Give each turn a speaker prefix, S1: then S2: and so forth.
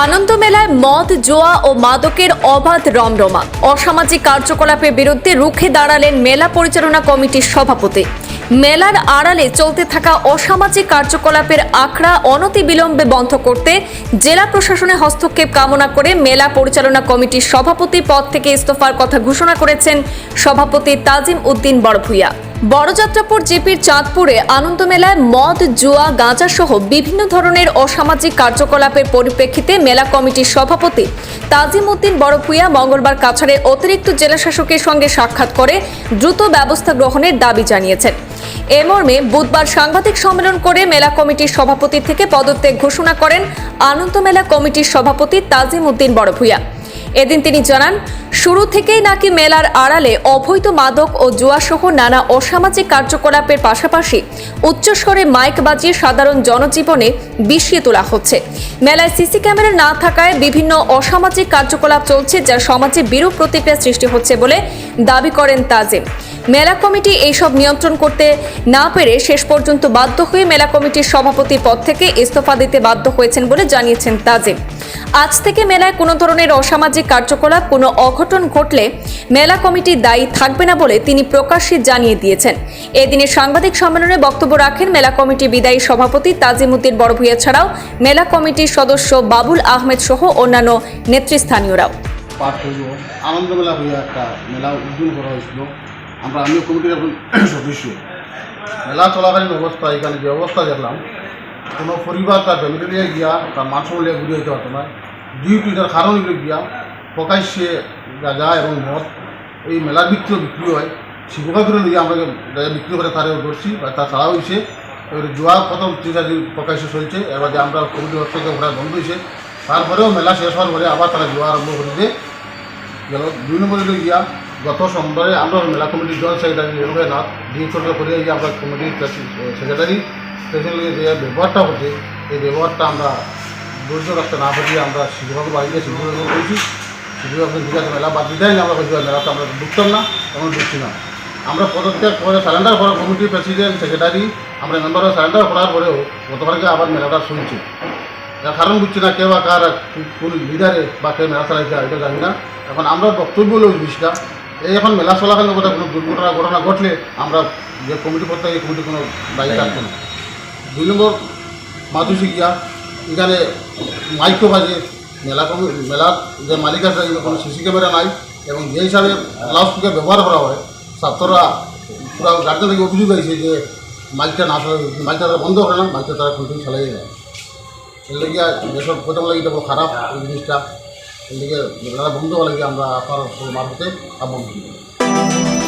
S1: আনন্দ মেলায় মদ, জোয়া ও মাদকের অবাধ রমরমা। অসামাজিক কার্যকলাপের বিরুদ্ধে রুখে দাঁড়ালেন মেলা পরিচালনা কমিটির সভাপতি। মেলার আড়ালে চলতে থাকা অসামাজিক কার্যকলাপের আখড়া অনতিবিলম্বে বন্ধ করতে জেলা প্রশাসনের হস্তক্ষেপ কামনা করে মেলা পরিচালনা কমিটির সভাপতি পদ থেকে ইস্তফার কথা ঘোষণা করেছেন সভাপতি তাজিম উদ্দিন বড়ভূয়া বড়যাত্রাপুর জিপির চাঁদপুরে আনন্দ মেলায় মদ, জুয়া, গাঁজা সহ বিভিন্ন ধরনের অসামাজিক কার্যকলাপের পরিপ্রেক্ষিতে মেলা কমিটির সভাপতি তাজিম উদ্দিন বড়ভূয়া মঙ্গলবার কাছাড়ের অতিরিক্ত জেলাশাসকের সঙ্গে সাক্ষাৎ করে দ্রুত ব্যবস্থা গ্রহণের দাবি জানিয়েছেন। এ মর্মে বুধবার সাংবাদিক সম্মেলন করে মেলা কমিটির সভাপতি থেকে পদত্যাগ ঘোষণা করেন আনন্দ মেলা কমিটির সভাপতি তাজিম উদ্দিন বড়ভূয়া এদিন তিনি জানান শুরু থেকেই নাকি মেলার আড়ালে অবৈধ মাদক ও জুয়াসহ নানা অসামাজিক কার্যকলাপের পাশাপাশি উচ্চস্বরে মাইক বাজিয়ে সাধারণ জনজীবনে বিষিয়ে তোলা হচ্ছে। মেলায় সিসি ক্যামেরা না থাকায় বিভিন্ন অসামাজিক কার্যকলাপ চলছে যা সমাজে বিরূপ প্রতিক্রিয়া সৃষ্টি হচ্ছে বলে দাবি করেন তাজিম। মেলা কমিটি এইসব নিয়ন্ত্রণ করতে না পেরে শেষ পর্যন্ত বাধ্য হয়ে মেলা কমিটির সভাপতির পদ থেকে ইস্তফা দিতে বাধ্য হয়েছেন বলে জানিয়েছেন তাজিম আজ থেকে মেলায় কোনো ধরনের অসামাজিক কার্যকলাপ, কোনো অঘটন ঘটলে মেলা কমিটি দায়ী থাকবে না বলে তিনি প্রকাশ্যে জানিয়ে দিয়েছেন। এদিনের সাংবাদিক সম্মেলনে বক্তব্য রাখেন মেলা কমিটি বিদায়ী সভাপতি তাজিমুদ্দিন বড়ভূয়া ছাড়াও মেলা কমিটির সদস্য বাবুল আহমেদ সহ অন্যান্য নেতৃস্থানীয়রাও।
S2: পাঠ হইব আনন্দ মেলা হইয়া একটা মেলা উদ্বোধন করা হয়েছিল। আমরা আমিও কমিটির একজন সদস্য। মেলা চলাকালীন অবস্থা, এখানে যে অবস্থা দেখলাম, কোনো পরিবার তার ফ্যামিলি নিয়ে গিয়া তার সম্মান নিয়ে ঘুরে যেতে পারতো না। ডিউটি তার কারণ হইল গিয়া প্রকাশ্যে যা গাঁজা এবং মদ এই মেলার বিক্রি বিক্রি হয়। করে নিয়ে আমরা বিক্রি করে তারে ধরছি, বা তা ছাড়া হয়েছে এবারে জুয়া প্রথম তিন চার প্রকাশ্যে চলছে। এবার যে আমরা কমিটির হস্ত থেকে ঘোরা বন্ধ হয়েছে তারপরেও মেলা শেষ হওয়ার পরে আবার তারা জুয়া আরম্ভ করেছে গেল। দুই নম্বরে গিয়া গত সোমবারে আমরা মেলা কমিটির joint secretary Renuka Nath DM সরকার করে গিয়ে আমরা কমিটির সেক্রেটারি প্রেসিডেন্ট যে ব্যবহারটা হচ্ছে, এই ব্যবহারটা আমরা ধৈর্য রাখতে না পারি আমরা শিক্ষক বাড়িতে শিক্ষক করেছি ঠিক আছে মেলা বাদ দিতে আমরা কইছি মেলাতে আমরা ঢুকতাম না এখন ঢুকছি না। আমরা পদত্যাগ করে সারেন্ডার করা কমিটির প্রেসিডেন্ট, সেক্রেটারি, আমরা মেম্বার সারেন্ডার করার পরেও গতকালকে আবার মেলাটা শুনছি। এর কারণ বুঝছি না কে বা কার কোন লিডারে বা কে মেলা চালাইছে এটা জানি না। এখন আমরা বক্তব্য হলো জিনিসটা এই এখন মেলা চলাকালীন কথা কোনো দুর্ঘটনা ঘটনা ঘটলে আমরা যে কমিটি করতে এই কমিটি কোনো দায়ী থাকবে না। দুই নম্বর মাধুসী গিয়া এখানে মাইকো বাজে মেলা কমি মেলার যে মালিক আছে কোনো সিসি ক্যামেরা নাই এবং যে হিসাবে লাউড স্পিকার ব্যবহার করা হয় ছাত্ররা পুরো গার্জেন থেকে অভিযোগ আছে যে মাইকটা না মাইকটা তারা বন্ধ করে না মাইকটা তারা কন্টিনিউ চালাই যায়। এর লেগে যেসব প্রথম লাগে খারাপ এই জিনিসটা। এর লেগে বন্ধু বলে আমরা আপনার মারফতে আহ্বান